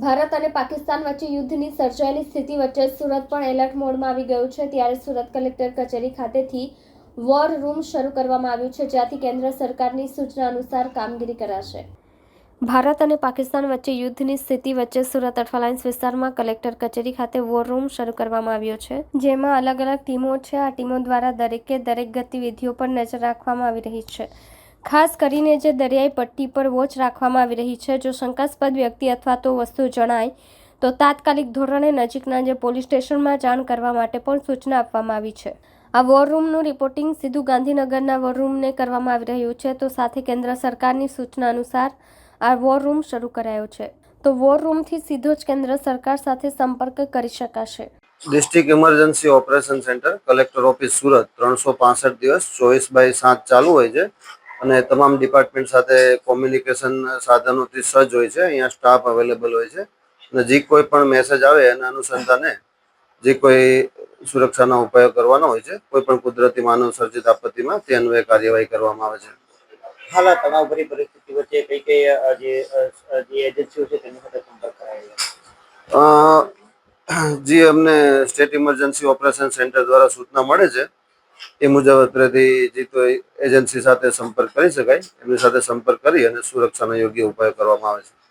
ભારત અને પાકિસ્તાન વચ્ચે યુદ્ધની સર્જાયેલી સ્થિતિ વચ્ચે સુરત પણ એલર્ટ મોડમાં આવી ગયું છે. ત્યારે સુરત કલેક્ટર કચેરી ખાતેથી વોર રૂમ શરૂ કરવામાં આવ્યું છે, જ્યાંથી કેન્દ્ર સરકારની સૂચના અનુસાર કામગીરી કરાશે. ભારત અને પાકિસ્તાન વચ્ચે યુદ્ધની સ્થિતિ વચ્ચે સુરત અઠવાલાઇન્સ વિસ્તારમાં કલેક્ટર કચેરી ખાતે વોર રૂમ શરૂ કરવામાં આવ્યો છે, જેમાં અલગ અલગ ટીમો છે. આ ટીમો દ્વારા દરેકે દરેક ગતિવિધિઓ પર નજર રાખવામાં આવી રહી છે. ખાસ કરીને જે દરિયાઈ પટ્ટી પર વોચ રાખવામાં આવી રહી છે, જો શંકાસ્પદ વ્યક્તિ અથવા તો વસ્તુ જણાય, તો તાત્કાલિક ધોરણે નજીકના જે પોલીસ સ્ટેશનમાં જાણ કરવા માટે પણ સૂચના આપવામાં આવી છે. આ વોર રૂમનું રિપોર્ટિંગ સીધું ગાંધીનગરના વોર રૂમને કરવામાં આવી રહ્યું છે, તો સાથે કેન્દ્ર સરકારની સૂચના અનુસાર આ વોર રૂમ શરૂ કરાયો છે. તો વોર રૂમથી સીધો જ કેન્દ્ર સરકાર સાથે સંપર્ક કરી શકાશે. District emergency operation centre collector office Surat ત્રણસો દિવસ ચોવીસ બાય સાત ચાલુ હોય છે. અને તમામ ડિપાર્ટમેન્ટ સાથે કોમ્યુનિકેશન સાધનોથી સજ્જ હોય છે. અહીંયા સ્ટાફ અવેલેબલ હોય છે. અને જે કોઈ પણ મેસેજ આવે એના અનુસંધાને જે કોઈ સુરક્ષાના ઉપાયો કરવાના હોય છે કોઈ પણ કુદરતી માનવ સર્જિત આપત્તિમાં તે અન્વયે કાર્યવાહી કરવામાં આવે છે. હાલ તણાવભરી પરિસ્થિતિ વચ્ચે કઈ કઈ જે જે એજન્સીઓ છે તેની સાથે સંપર્ક કરાયેલો જે અમને સ્ટેટ ઇમરજન્સી ઓપરેશન સેન્ટર દ્વારા સૂચના મળે છે એ મુજબ અત્રેથી જે કોઈ એજન્સી સાથે સંપર્ક કરી શકાય, એમની સાથે સંપર્ક કરી અને સુરક્ષાના યોગ્ય ઉપાયો કરવામાં આવે છે.